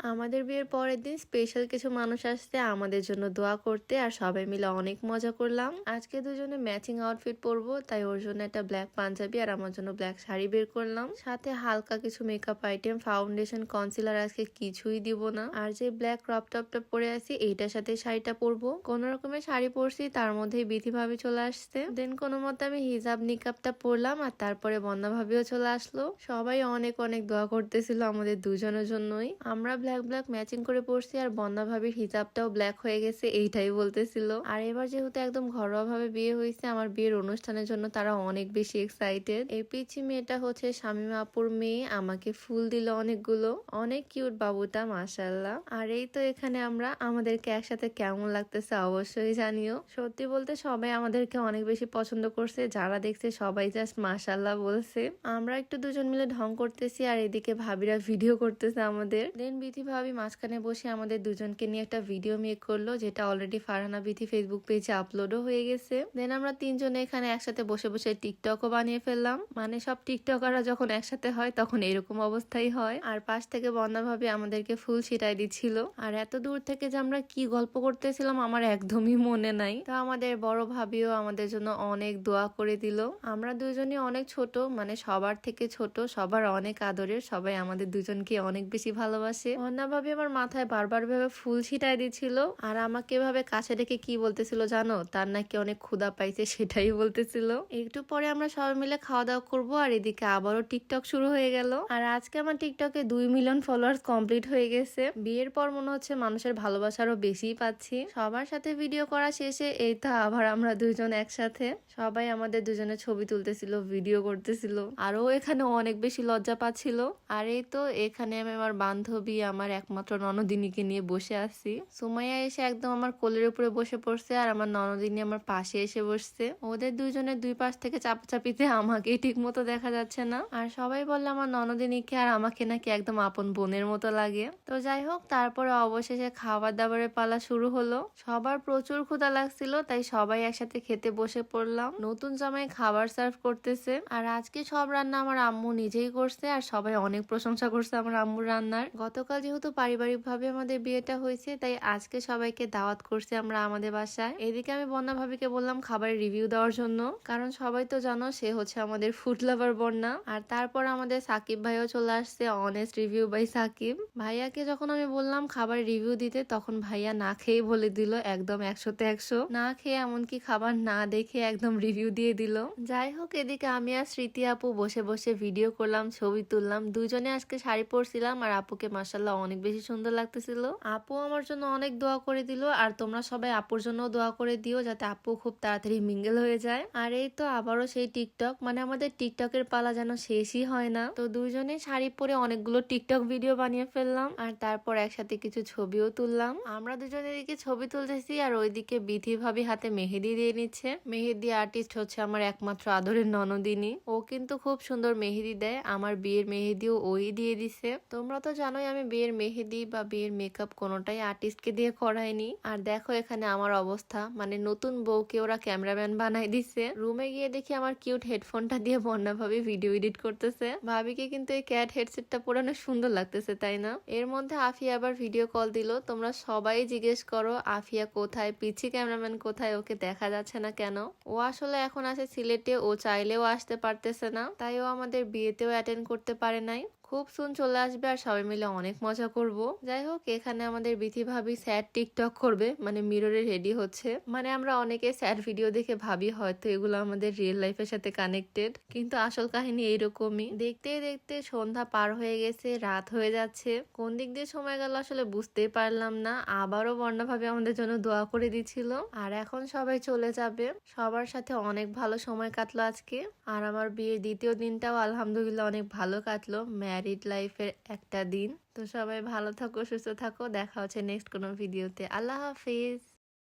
আমাদের বিয়ের পরের দিন স্পেশাল কিছু মানুষ আসতে আমাদের জন্য দোয়া করতে আর সবাই মিলে অনেক মজা করলাম। আজকে দুজনে ম্যাচিং আউটফিট পরবো, তাই ওর জন্য একটা ব্ল্যাক পাঞ্জাবি আর আমার জন্য ব্ল্যাক শাড়ি বের করলাম। সাথে হালকা কিছু মেকআপ আইটেম ফাউন্ডেশন কনসিলার আজকে কিছুই দিব না। আর যে ব্ল্যাক ক্রপ টপটা পরে আছি, এইটার সাথে শাড়িটা পরবো। কোন রকমের শাড়ি পরছি, তার মধ্যেই বিধি ভাবি চলে আসছে। দেন কোনো মতে আমি হিজাব নিকাবটা পরলাম আর তারপরে বন্যা ভাবিও চলে আসলো। সবাই অনেক অনেক দোয়া করতেছিল আমাদের দুজনের জন্যই। আমরা ব্ল্যাক ব্ল্যাক ম্যাচিং করে পরছি আর বন্যা ভাবির হিজাবটাও ব্ল্যাক হয়ে গেছে, এইটাই বলতেছিল। আর এবার যেহেতু একদম ঘরোয়া ভাবে বিয়ে হয়েছে, আমার বিয়ের অনুষ্ঠানের জন্য তারা অনেক বেশি এক্সাইটেড এই পিচি মেয়েটা হচ্ছে শামিমা আপুর মেয়ে, আমাকে ফুল দিল অনেকগুলো। অনেক কিউট বাবুটা মাসাল্লাহ আর এই তো এখানে আমরা, আমাদেরকে একসাথে কেমন লাগতেছে অবশ্যই জানিও। সত্যি বলতে সবাই আমাদেরকে অনেক বেশি পছন্দ করছে, যারা দেখছে সবাই জাস্ট মাসাল্লাহ বলছে। আমরা একটু দুজন মিলে ঢং করতেছি আর এদিকে ভাবিরা ভিডিও করতেছে আমাদের। দেন বিধি ভাবি মাঝখানে বসে আমাদের দুজনকে নিয়ে একটা ভিডিও মেক করল, যেটা অলরেডি ফারহানা বিধি ফেসবুক পেজে আপলোডও হয়ে গেছে। দেন আমরা তিনজনে এখানে একসাথে বসে বসে টিকটকও বানিয়ে ফেললাম। মানে সব টিকটকাররা যখন একসাথে হয়, তখন এরকম অবস্থাই হয়। আর পাশ থেকে বন্যা ভাবি আমাদেরকে ফুল ছিটাই দিচ্ছিল। আর এত দূর থেকে যে আমরা কি গল্প করতেছিলাম, আমার একদমই মনে নাই। তো আমাদের বড় ভাবিও আমাদের জন্য অনেক দোয়া করে দিল। আমরা দুজনই অনেক ছোট মানে সবার থেকে ছোট, সবার অনেক আদরের, সবাই আমাদের দুজনকে অনেক বেশি ভালোবাসে। অন্যা ভাবি আমার মাথায় বারবার ভাবে ফুল ছিটাই দিচ্ছিল আর আমাকে এভাবে কাছে ডেকে কি বলতেছিল জানো? তার নাকি অনেক ক্ষুধা পাইছে, সেটাই বলতেছিল। একটু পরে আমরা সবাই মিলে খাওয়া দাওয়া করব, আর এদিকে আবারও টিকটক শুরু হয়ে গেল। আর আজকে আমার টিকটকে দুই মিলিয়ন ফলোয়ার্স কমপ্লিট হয়ে গেছে। বিয়ের পর মনে হচ্ছে মানুষের ভালোবাসারও বেশিই পাচ্ছি। সবার সাথে ভিডিও করা শেষে এই তো আবার আমরা দুজন একসাথে। সবাই আমাদের দুজনে ছবি তুলতেছিল ভিডিও করতেছিল। আরও এখানে অনেক বেশি লজ্জা পাচ্ছিল। আর এই তো এখানে আমি আমার বান্ধবী আমার একমাত্র ননদিনীকে নিয়ে বসে আছি। সুমাইয়া এসে একদম আমার কোলের উপরে বসে পড়ছে আর আমার ননদিনী আমার পাশে এসে বসছে। ওদের দুজনের দুই পাশ থেকে চাপাচাপিতে আমাকেই ঠিক মতো দেখা যাচ্ছে না। আর সবাই বললে আমার ননদিনীকে আর আমাকে নাকি একদম আপন বোনের মতো লাগে। তো যাই হোক, তারপরে অবশেষে খাবার দাবারের পালা শুরু হলো। সবার প্রচুর ক্ষুধা লাগছিল, তাই সবাই একসাথে খেতে বসে পড়লাম। নতুন জামাই খাবার সার্ভ করতেছে। আর আজকে সব রান্না আমার আম্মু নিজেই করছে, আর সবাই অনেক প্রশংসা করছে আমার আম্মুর রান্নার। গতকাল যেহেতু পারিবারিক ভাবে আমাদের বিয়েটা হয়েছে, তাই আজকে সবাইকে দাওয়াত করছে আমরা আমাদের বাসায়। এদিকে আমি বন্যা ভাবিকে বললাম খাবারের রিভিউ দেওয়ার জন্য। কারণ সবাই তো জানো, সে হচ্ছে আমাদের ফুড লাভার বন্যা। আর তারপর আমাদের সাকিব ভাইও চলে আসছে অনেস্ট রিভিউ বাই সাকিব। ভাইয়াকে যখন আমি বললাম খাবার রিভিউ দিতে, তখন ভাইয়া না খেয়ে বলে দিল, একদম একশোতে একশো। না খেয়ে এমনকি খাবার না দেখে একদম রিভিউ দিয়ে দিল। যাই হোক, এদিকে আমি আর স্মৃতি আপু বসে বসে ভিডিও করলাম, ছবি তুললাম। দুজনে আজকে শাড়ি পরছিলাম, আর আপুকে মাসাল্লাহ অনেক বেশি সুন্দর লাগতেছিল। আপু আমার জন্য অনেক দোয়া করে দিল, আর তোমরা সবাই আপুর জন্য দোয়া করে দিও যাতে আপু খুব তাড়াতাড়ি মিঙ্গেল হয়ে যায়। আর এই তো আবারও সেই টিকটক মানে আমাদের টিকটকের পালা যেন শেষই হয় না। তো দুইজনে শাড়ি পরে অনেকগুলো টিকটক ভিডিও বানিয়ে ফেললাম, আর তারপর একসাথে কিছু ছবিও তুললাম। আমরা দুজনের দিকে ছবি তুলতেছি, আর ওইদিকে বিধি ভাবি হাতে মেহেদি দিয়ে নিচ্ছে। মেহেদি আর্টিস্ট হচ্ছে আমার একমাত্র আদরের ননদিনী। ও কিন্তু খুব সুন্দর মেহেদি দেয়, আমার বিয়ের মেহেদিও ওই দিয়ে দিছে। তোমরা তো জানোই আমি বিয়ের মেহেদি বা বিয়ের মেকআপ কোনোটাই আর্টিস্টকে দিয়ে করাইনি আর দেখো এখানে আমার অবস্থা। মানে নতুন বউকে ওরা ক্যামেরাম্যান বানাই দিছে। রুমে গিয়ে দেখি আমার কিউট হেডফোনটা দিয়ে বন্যা ভিডিও এডিট করতেছে। ভাবিকে কিন্তু এই ক্যাট হেডসেটটা পরে অনেক সুন্দর লাগতেছে, তাই না? এর মধ্যে আফিয়া আবার ভিডিও কল দিল। তোমরা সবাই জিজ্ঞেস করো, আফিয়া কোথায়? পিছি ক্যামেরাম্যান কোথায়? ওকে দেখা যাচ্ছে না কেন? ও আসলে এখন আছে সিলেটে। ও চাইলেও আসতে পারতেছে না। তাই ও আমাদের বিয়েতেও অ্যাটেন্ড করতে পারে নাই। খুব সুন চলে আসবে আর সবাই মিলে অনেক মজা করব। যাই হোক, এখানে আমাদের বিথি ভাবি স্যাড টিকটক করবে মানে মিররে রেডি হচ্ছে। মানে আমরা অনেকে স্যাড ভিডিও দেখে ভাবি হয়তো এগুলো আমাদের রিয়েল লাইফের সাথে কানেক্টেড কিন্তু আসল কাহিনী এইরকমই। দেখতে দেখতে সন্ধ্যা পার হয়ে গেছে, রাত হয়ে যাচ্ছে। কোন দিক দিয়ে সময় গেল আসলে বুঝতেই পারলাম না, আবারও বর্ণা ভাবে আমাদের জন্য দোয়া করে দিছিল আর এখন সবাই চলে যাবে। সবার সাথে অনেক ভালো সময় কাটলো আজকে। আর আমার বিয়ের দ্বিতীয় দিনটাও আলহামদুলিল্লাহ অনেক ভালো কাটলো। ম্যারিড লাইফের একটা দিন। তো সবাই ভালো থাকো, সুস্থ থাকো। দেখা হচ্ছে নেক্সট কোনো ভিডিওতে আল্লাহ হাফিজ।